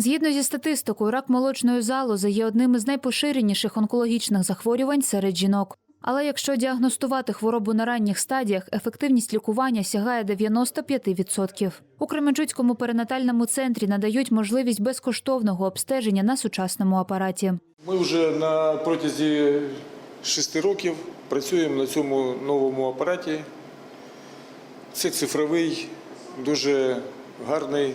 Згідно зі статистикою, рак молочної залози є одним із найпоширеніших онкологічних захворювань серед жінок. Але якщо діагностувати хворобу на ранніх стадіях, ефективність лікування сягає 95%. У Кременчуцькому перинатальному центрі надають можливість безкоштовного обстеження на сучасному апараті. Ми вже на протязі шести років працюємо на цьому новому апараті. Це цифровий, дуже гарний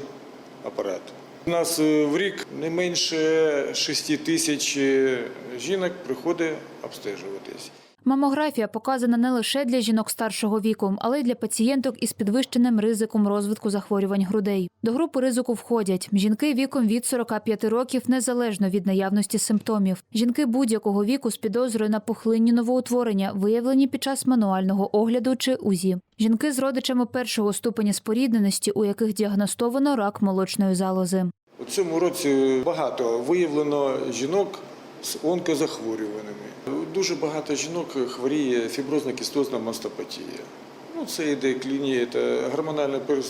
апарат. У нас е, в рік не менше 6 тисяч е, жінок приходить обстежуватись. Мамографія показана не лише для жінок старшого віку, але й для пацієнток із підвищеним ризиком розвитку захворювань грудей. До групи ризику входять жінки віком від 45 років незалежно від наявності симптомів, жінки будь-якого віку з підозрою на пухлинні новоутворення, виявлені під час мануального огляду чи УЗІ, жінки з родичами першого ступеня спорідненості, у яких діагностовано рак молочної залози. У цьому році багато виявлено жінок з онкозахворюваннями. Дуже багато жінок хворіє фіброзно-кістозна мастопатія. Ну, це йде клінія, це гормональний е,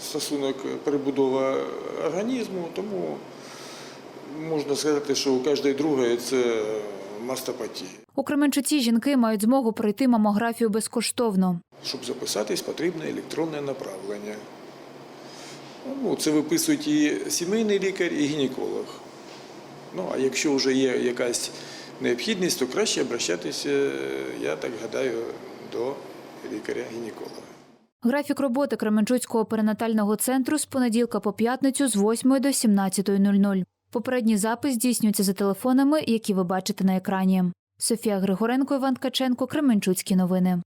стосунок перебудова організму, тому можна сказати, що у кожної другої це мастопатія. У Кременчуці жінки мають змогу пройти мамографію безкоштовно. Щоб записатись, потрібне електронне направлення. Ну, це виписують і сімейний лікар, і гінеколог. Ну, а якщо вже є якась необхідність, то краще обращатися, я так гадаю, до лікаря-гінеколога. Графік роботи Кременчуцького перинатального центру з понеділка по п'ятницю з 8 до 17.00. Попередній запис здійснюється за телефонами, які ви бачите на екрані. Софія Григоренко, Іван Ткаченко, Кременчуцькі новини.